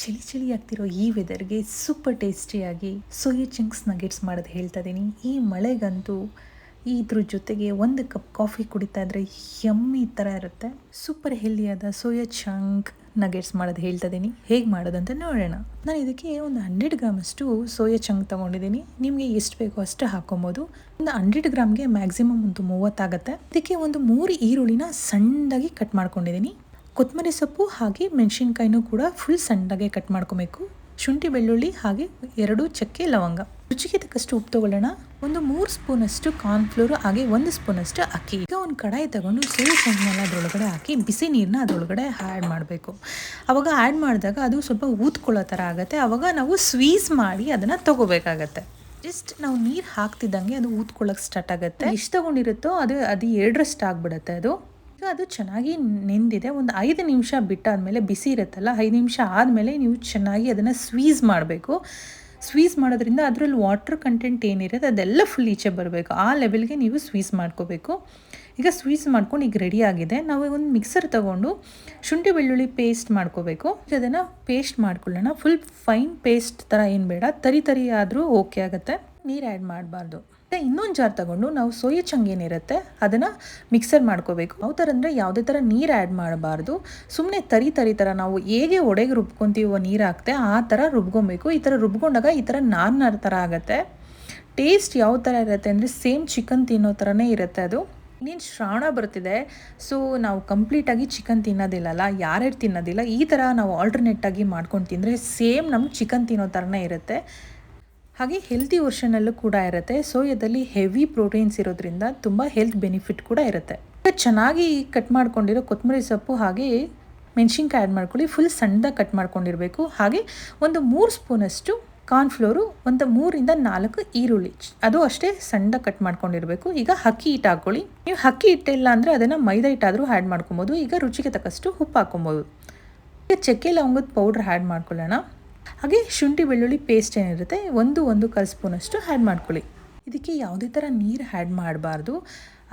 ಚಳಿ ಚಳಿ ಆಗ್ತಿರೋ ಈ ವೆದರ್ಗೆ ಸೂಪರ್ ಟೇಸ್ಟಿಯಾಗಿ ಸೋಯಾ ಚಂಕ್ಸ್ ನಗೆಟ್ಸ್ ಮಾಡೋದು ಹೇಳ್ತಾ ಇದ್ದೀನಿ ಈ ಮಳೆಗಂತೂ ಇದ್ರ ಜೊತೆಗೆ ಒಂದು ಕಪ್ ಕಾಫಿ ಕುಡಿತಾ ಇದ್ರೆ ಯಮ್ಮಿ ಥರ ಇರುತ್ತೆ. ಸೂಪರ್ ಹೆಲ್ದಿಯಾದ ಸೋಯಾ ಚಂಕ್ ನಗೆಟ್ಸ್ ಮಾಡೋದು ಹೇಳ್ತಾ ಇದ್ದೀನಿ ಹೇಗೆ ಮಾಡೋದಂತ ನೋಡೋಣ. ನಾನು ಇದಕ್ಕೆ ಒಂದು ಹಂಡ್ರೆಡ್ ಗ್ರಾಮಷ್ಟು ಸೋಯಾ ಚಂಕ್ ತೊಗೊಂಡಿದ್ದೀನಿ ನಿಮಗೆ ಎಷ್ಟು ಬೇಕೋ ಅಷ್ಟು ಹಾಕೊಬೋದು. ಒಂದು ಹಂಡ್ರೆಡ್ ಗ್ರಾಮ್ಗೆ ಮ್ಯಾಕ್ಸಿಮಮ್ ಒಂದು ಮೂವತ್ತಾಗುತ್ತೆ ಇದಕ್ಕೆ ಒಂದು ಮೂರು ಈರುಳ್ಳಿನ ಸಣ್ಣದಾಗಿ ಕಟ್ ಮಾಡ್ಕೊಂಡಿದ್ದೀನಿ ಕೊತ್ತಂಬರಿ ಸೊಪ್ಪು ಹಾಗೆ ಮೆಣಸಿನ್ಕಾಯಿನೂ ಕೂಡ ಫುಲ್ ಸಣ್ಣಗೆ ಕಟ್ ಮಾಡ್ಕೊಬೇಕು. ಶುಂಠಿ, ಬೆಳ್ಳುಳ್ಳಿ ಹಾಗೆ ಎರಡು ಚಕ್ಕೆ ಲವಂಗ. ರುಚಿಗೆ ತಕ್ಕಷ್ಟು ಉಪ್ಪು ತಗೊಳ್ಳೋಣ. ಒಂದು ಮೂರು ಸ್ಪೂನಷ್ಟು ಕಾರ್ನ್ಫ್ಲೋರು ಹಾಗೆ ಒಂದು ಸ್ಪೂನಷ್ಟು ಅಕ್ಕಿ. ಈಗ ಒಂದು ಕಡಾಯಿ ತಗೊಂಡು ಸೋಯಾ ಸಣ್ಣ ಅದರೊಳಗಡೆ ಹಾಕಿ ಬಿಸಿ ನೀರನ್ನ ಅದರೊಳಗಡೆ ಆ್ಯಡ್ ಮಾಡಬೇಕು. ಅವಾಗ ಆ್ಯಡ್ ಮಾಡಿದಾಗ ಅದು ಸ್ವಲ್ಪ ಊದ್ಕೊಳ್ಳೋ ಥರ ಆಗುತ್ತೆ. ಆವಾಗ ನಾವು ಸ್ವೀಸ್ ಮಾಡಿ ಅದನ್ನು ತಗೋಬೇಕಾಗತ್ತೆ. ಜಸ್ಟ್ ನಾವು ನೀರು ಹಾಕ್ತಿದ್ದಂಗೆ ಅದು ಊದ್ಕೊಳ್ಳೋಕೆ ಸ್ಟಾರ್ಟ್ ಆಗುತ್ತೆ. ಎಷ್ಟು ತಗೊಂಡಿರುತ್ತೋ ಅದು ಅದು ಎರಡರಷ್ಟು ಆಗಿಬಿಡುತ್ತೆ ಅದು. ಈಗ ಅದು ಚೆನ್ನಾಗಿ ನೆಂದಿದೆ. ಒಂದು ಐದು ನಿಮಿಷ ಬಿಟ್ಟಾದಮೇಲೆ ಬಿಸಿ ಇರುತ್ತಲ್ಲ, ಐದು ನಿಮಿಷ ಆದಮೇಲೆ ನೀವು ಚೆನ್ನಾಗಿ ಅದನ್ನು ಸ್ವೀಸ್ ಮಾಡಬೇಕು. ಸ್ವೀಸ್ ಮಾಡೋದ್ರಿಂದ ಅದರಲ್ಲಿ ವಾಟರ್ ಕಂಟೆಂಟ್ ಏನಿರುತ್ತೆ ಅದೆಲ್ಲ ಫುಲ್ ಈಚೆ ಬರಬೇಕು. ಆ ಲೆವೆಲ್ಗೆ ನೀವು ಸ್ವೀಸ್ ಮಾಡ್ಕೋಬೇಕು. ಈಗ ಸ್ವೀಸ್ ಮಾಡ್ಕೊಂಡು ಈಗ ರೆಡಿ ಆಗಿದೆ. ನಾವು ಒಂದು ಮಿಕ್ಸರ್ ತಗೊಂಡು ಶುಂಠಿ ಬೆಳ್ಳುಳ್ಳಿ ಪೇಸ್ಟ್ ಮಾಡ್ಕೋಬೇಕು. ಅದನ್ನು ಪೇಸ್ಟ್ ಮಾಡ್ಕೊಳ್ಳೋಣ. ಫುಲ್ ಫೈನ್ ಪೇಸ್ಟ್ ಥರ ಏನು ಬೇಡ. ತರಿ ತರಿ ಆದರೂ ಓಕೆ ಆಗುತ್ತೆ. ನೀರು ಆ್ಯಡ್ ಮಾಡಬಾರ್ದು. ಇನ್ನೊಂದು ಜಾರ್ ತಗೊಂಡು ನಾವು ಸೋಯಾ ಚಂಗ್ ಏನಿರುತ್ತೆ ಅದನ್ನು ಮಿಕ್ಸರ್ ಮಾಡ್ಕೋಬೇಕು. ಯಾವ ಥರ ಅಂದರೆ ಯಾವುದೇ ಥರ ನೀರು ಆ್ಯಡ್ ಮಾಡಬಾರ್ದು. ಸುಮ್ಮನೆ ತರಿ ತರಿ ಥರ ನಾವು ಹೇಗೆ ಒಡೆಗೆ ರುಬ್ಕೊತೀವೋ ನೀರು ಹಾಕ್ತೆ, ಆ ಥರ ರುಬ್ಕೊಬೇಕು. ಈ ಥರ ರುಬ್ಕೊಂಡಾಗ ಈ ಥರ ನಾರ್ನಾರ್ ನಾರ್ ಥರ ಆಗುತ್ತೆ. ಟೇಸ್ಟ್ ಯಾವ ಥರ ಇರುತ್ತೆ ಅಂದರೆ ಸೇಮ್ ಚಿಕನ್ ತಿನ್ನೋ ಥರನೇ ಇರುತ್ತೆ ಅದು. ಇನ್ನೇನು ಶ್ರಾವಣ ಬರ್ತಿದೆ ಸೊ ನಾವು ಕಂಪ್ಲೀಟಾಗಿ ಚಿಕನ್ ತಿನ್ನೋದಿಲ್ಲಲ್ಲ, ಯಾರ್ಯಾರು ತಿನ್ನೋದಿಲ್ಲ, ಈ ಥರ ನಾವು ಆಲ್ಟರ್ನೇಟಾಗಿ ಮಾಡ್ಕೊಂಡು ತಿಂದರೆ ಸೇಮ್ ನಮ್ಗೆ ಚಿಕನ್ ತಿನ್ನೋ ಥರನೇ ಇರುತ್ತೆ. ಹಾಗೆ ಹೆಲ್ತಿ ವರ್ಷನಲ್ಲೂ ಕೂಡ ಇರುತ್ತೆ. ಸೋಯಾದಲ್ಲಿ ಹೆವಿ ಪ್ರೋಟೀನ್ಸ್ ಇರೋದ್ರಿಂದ ತುಂಬ ಹೆಲ್ತ್ ಬೆನಿಫಿಟ್ ಕೂಡ ಇರುತ್ತೆ. ಚೆನ್ನಾಗಿ ಕಟ್ ಮಾಡ್ಕೊಂಡಿರೋ ಕೊತ್ತಂಬರಿ ಸೊಪ್ಪು ಹಾಗೆ ಮೆಣಸಿನ್ಕಾಯಿ ಆ್ಯಡ್ ಮಾಡ್ಕೊಳ್ಳಿ. ಫುಲ್ ಸಣ್ಣದಾಗಿ ಕಟ್ ಮಾಡ್ಕೊಂಡಿರಬೇಕು. ಹಾಗೆ ಒಂದು ಮೂರು ಸ್ಪೂನಷ್ಟು ಕಾರ್ನ್ಫ್ಲೋರು ಒಂದು ಮೂರಿಂದ ನಾಲ್ಕು ಈರುಳ್ಳಿ. ಅದು ಅಷ್ಟೇ ಸಣ್ಣದಾಗಿ ಕಟ್ ಮಾಡ್ಕೊಂಡಿರಬೇಕು. ಈಗ ಅಕ್ಕಿ ಹಿಟ್ಟು ಹಾಕ್ಕೊಳ್ಳಿ ನೀವು ಅಕ್ಕಿ ಹಿಟ್ಟಿಲ್ಲ ಅಂದರೆ ಅದನ್ನು ಮೈದಾ ಹಿಟ್ಟಾದರೂ ಆ್ಯಡ್ ಮಾಡ್ಕೊಬೋದು. ಈಗ ರುಚಿಗೆ ತಕ್ಕಷ್ಟು ಉಪ್ಪು ಹಾಕ್ಕೊಬೋದು ಈಗ ಚಕ್ಕೆ, ಲವಂಗದ ಪೌಡ್ರ್ ಆ್ಯಡ್ ಮಾಡ್ಕೊಳ್ಳೋಣ. ಹಾಗೆ ಶುಂಠಿ ಬೆಳ್ಳುಳ್ಳಿ ಪೇಸ್ಟ್ ಏನಿರುತ್ತೆ, ಒಂದು ಒಂದು ಕಲ್ ಸ್ಪೂನಷ್ಟು ಆ್ಯಡ್ ಮಾಡ್ಕೊಳ್ಳಿ. ಇದಕ್ಕೆ ಯಾವುದೇ ಥರ ನೀರು ಆ್ಯಡ್ ಮಾಡಬಾರ್ದು.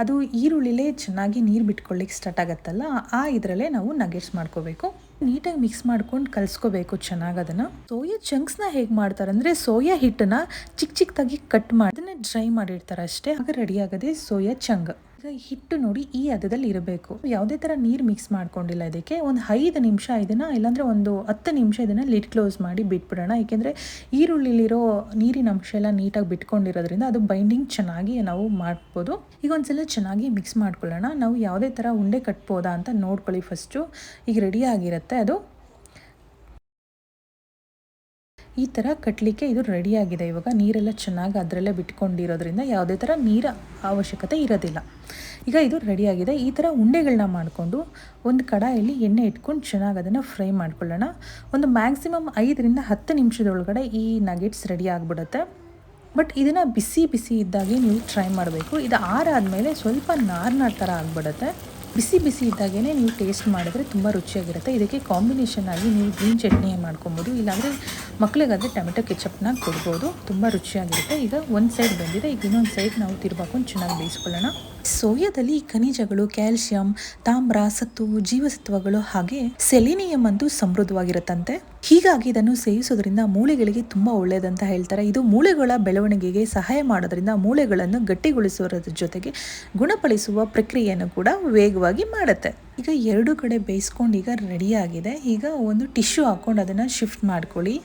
ಅದು ಈರುಳ್ಳಿಲೇ ಚೆನ್ನಾಗಿ ನೀರು ಬಿಟ್ಕೊಳ್ಳಿಕ್ಕೆ ಸ್ಟಾರ್ಟ್ ಆಗುತ್ತಲ್ಲ, ಆ ಇದರಲ್ಲೇ ನಾವು ನಗೆಟ್ಸ್ ಮಾಡ್ಕೋಬೇಕು. ನೀಟಾಗಿ ಮಿಕ್ಸ್ ಮಾಡ್ಕೊಂಡು ಕಲಿಸ್ಕೋಬೇಕು ಚೆನ್ನಾಗಿ ಅದನ್ನು. ಸೋಯಾ ಚಂಕ್ಸ್ನ ಹೇಗೆ ಮಾಡ್ತಾರೆ ಅಂದರೆ ಸೋಯಾ ಹಿಟ್ಟನ್ನು ಚಿಕ್ಕ ಚಿಕ್ಕದಾಗಿ ಕಟ್ ಮಾಡಿ, ಅದನ್ನ ಡ್ರೈ ಮಾಡಿರ್ತಾರೆ ಅಷ್ಟೇ ಆಗ ರೆಡಿ ಆಗದೆ ಸೋಯಾ ಚಂಗ್ ಈಗ ಹಿಟ್ಟು ನೋಡಿ ಈ ಹದದಲ್ಲಿ ಇರಬೇಕು. ಯಾವುದೇ ಥರ ನೀರು ಮಿಕ್ಸ್ ಮಾಡ್ಕೊಂಡಿಲ್ಲ ಇದಕ್ಕೆ. ಒಂದು ಐದು ನಿಮಿಷ ಇದನ್ನು, ಇಲ್ಲಾಂದರೆ ಒಂದು ಹತ್ತು ನಿಮಿಷ ಇದನ್ನು ಲಿಡ್ ಕ್ಲೋಸ್ ಮಾಡಿ ಬಿಟ್ಬಿಡೋಣ. ಏಕೆಂದರೆ ಈರುಳ್ಳಿಲಿರೋ ನೀರಿನ ಅಂಶ ಎಲ್ಲ ನೀಟಾಗಿ ಬಿಟ್ಕೊಂಡಿರೋದ್ರಿಂದ ಅದು ಬೈಂಡಿಂಗ್ ಚೆನ್ನಾಗಿ ನಾವು ಮಾಡ್ಬೋದು. ಈಗ ಒಂದ್ಸಲ ಚೆನ್ನಾಗಿ ಮಿಕ್ಸ್ ಮಾಡ್ಕೊಳ್ಳೋಣ. ನಾವು ಯಾವುದೇ ಥರ ಉಂಡೆ ಕಟ್ಬೋದಾ ಅಂತ ನೋಡ್ಕೊಳ್ಳಿ ಫಸ್ಟು ಈಗ ರೆಡಿ ಆಗಿರುತ್ತೆ ಅದು. ಈ ಥರ ಕಟ್ಟಲಿಕ್ಕೆ ಇದು ರೆಡಿಯಾಗಿದೆ ಇವಾಗ ನೀರೆಲ್ಲ ಚೆನ್ನಾಗಿ ಅದರಲ್ಲೇ ಬಿಟ್ಕೊಂಡಿರೋದ್ರಿಂದ ಯಾವುದೇ ಥರ ನೀರ ಅವಶ್ಯಕತೆ ಇರೋದಿಲ್ಲ. ಈಗ ಇದು ರೆಡಿಯಾಗಿದೆ ಈ ಥರ ಉಂಡೆಗಳನ್ನ ಮಾಡಿಕೊಂಡು ಒಂದು ಕಡಾಯಲ್ಲಿ ಎಣ್ಣೆ ಇಟ್ಕೊಂಡು ಚೆನ್ನಾಗಿ ಅದನ್ನು ಫ್ರೈ ಮಾಡ್ಕೊಳ್ಳೋಣ. ಒಂದು ಮ್ಯಾಕ್ಸಿಮಮ್ ಐದರಿಂದ ಹತ್ತು ನಿಮಿಷದೊಳಗಡೆ ಈ ನಗೆಟ್ಸ್ ರೆಡಿ ಆಗಿಬಿಡುತ್ತೆ. ಬಟ್ ಇದನ್ನು ಬಿಸಿ ಬಿಸಿ ಇದ್ದಾಗೆ ನೀವು ಟ್ರೈ ಮಾಡಬೇಕು. ಇದು ಆರಾದಮೇಲೆ ಸ್ವಲ್ಪ ನಾರ್ನಾರ್ ನಾರ್ ಥರ ಆಗಿಬಿಡುತ್ತೆ. ಬಿಸಿ ಬಿಸಿ ಇದ್ದಾಗೇ ನೀವು ಟೇಸ್ಟ್ ಮಾಡಿದ್ರೆ ತುಂಬ ರುಚಿಯಾಗಿರುತ್ತೆ. ಇದಕ್ಕೆ ಕಾಂಬಿನೇಷನ್ ಆಗಿ ನೀವು ಗ್ರೀನ್ ಚಟ್ನಿ ಮಾಡ್ಕೊಬೋದು. ಇಲ್ಲಾಂದರೆ ಮಕ್ಕಳಿಗಾದರೆ ಟೊಮೆಟೊ ಕೆಚಪ್ನ ಕೊಡ್ಬೋದು. ತುಂಬ ರುಚಿಯಾಗಿರುತ್ತೆ. ಈಗ ಒಂದು ಸೈಡ್ ಬಂದಿದೆ. ಈಗ ಇನ್ನೊಂದು ಸೈಡ್ ನಾವು ತಿರ್ಬಾಕೊಂಡು ಚೆನ್ನಾಗಿ ಬೇಯಿಸ್ಕೊಳ್ಳೋಣ. ಸೋಯಾದಲ್ಲಿ ಖನಿಜಗಳು, ಕ್ಯಾಲ್ಸಿಯಂ, ತಾಮ್ರ, ಸತ್ತು, ಜೀವಸತ್ವಗಳು ಹಾಗೆ ಸೆಲಿನಿಯಂ ಅಂತೂ ಸಮೃದ್ಧವಾಗಿರುತ್ತಂತೆ. ಹೀಗಾಗಿ ಇದನ್ನು ಸೇವಿಸೋದ್ರಿಂದ ಮೂಳೆಗಳಿಗೆ ತುಂಬ ಒಳ್ಳೆಯದಂತ ಹೇಳ್ತಾರೆ. ಇದು ಮೂಳೆಗಳ ಬೆಳವಣಿಗೆಗೆ ಸಹಾಯ ಮಾಡೋದ್ರಿಂದ ಮೂಳೆಗಳನ್ನು ಗಟ್ಟಿಗೊಳಿಸುವುದರ ಜೊತೆಗೆ ಗುಣಪಡಿಸುವ ಪ್ರಕ್ರಿಯೆಯನ್ನು ಕೂಡ ವೇಗವಾಗಿ ಮಾಡುತ್ತೆ. ಈಗ ಎರಡು ಕಡೆ ಬೇಯಿಸ್ಕೊಂಡು ಈಗ ರೆಡಿಯಾಗಿದೆ ಈಗ ಒಂದು ಟಿಶ್ಯೂ ಹಾಕೊಂಡು ಅದನ್ನು ಶಿಫ್ಟ್ ಮಾಡ್ಕೊಳ್ಳಿ.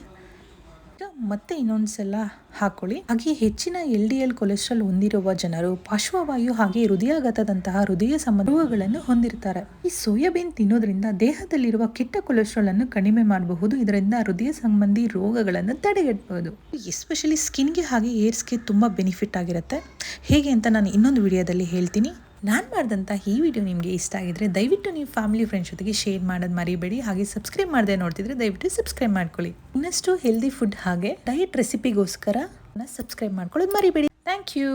ಮತ್ತೆ ಇನ್ನೊಂದು ಸಲ ಹಾಕೊಳ್ಳಿ ಹಾಗೆ ಹೆಚ್ಚಿನ ಎಲ್ ಡಿ ಎಲ್ ಕೊಲೆಸ್ಟ್ರಾಲ್ ಹೊಂದಿರುವ ಜನರು ಪಾರ್ಶ್ವವಾಯು ಹಾಗೆ ಹೃದಯಾಘಾತದಂತಹ ಹೃದಯ ಸಂಬಂಧಗಳನ್ನು ಹೊಂದಿರ್ತಾರೆ. ಈ ಸೋಯಾಬೀನ್ ತಿನ್ನೋದ್ರಿಂದ ದೇಹದಲ್ಲಿರುವ ಕೆಟ್ಟ ಕೊಲೆಸ್ಟ್ರಾಲ್ ಅನ್ನು ಕಡಿಮೆ ಮಾಡಬಹುದು. ಇದರಿಂದ ಹೃದಯ ಸಂಬಂಧಿ ರೋಗಗಳನ್ನು ತಡೆಗಟ್ಟಬಹುದು. ಎಸ್ಪೆಷಲಿ ಸ್ಕಿನ್ಗೆ ಹಾಗೆ ಏರ್ಸ್ಗೆ ತುಂಬ ಬೆನಿಫಿಟ್ ಆಗಿರುತ್ತೆ. ಹೇಗೆ ಅಂತ ನಾನು ಇನ್ನೊಂದು ವಿಡಿಯೋದಲ್ಲಿ ಹೇಳ್ತೀನಿ. ನಾನು ಮಾಡಿದಂಥ ಈ ವಿಡಿಯೋ ನಿಮಗೆ ಇಷ್ಟ ಆಗಿದ್ರೆ ದಯವಿಟ್ಟು ನೀವು ಫ್ಯಾಮಿಲಿ ಫ್ರೆಂಡ್ಸ್ ಜೊತೆಗೆ ಶೇರ್ ಮಾಡೋದು ಮರಿಬೇಡಿ. ಹಾಗೆ ಸಬ್ಸ್ಕ್ರೈಬ್ ಮಾಡದೆ ನೋಡ್ತಿದ್ರೆ ದಯವಿಟ್ಟು ಸಬ್ಸ್ಕ್ರೈಬ್ ಮಾಡ್ಕೊಳ್ಳಿ. ಇನ್ನಷ್ಟು ಹೆಲ್ದಿ ಫುಡ್ ಹಾಗೆ ಡಯಟ್ ರೆಸಿಪಿಗೋಸ್ಕರ ಸಬ್ಸ್ಕ್ರೈಬ್ ಮಾಡ್ಕೊಳ್ಳೋದು ಮರಿಬೇಡಿ. Thank you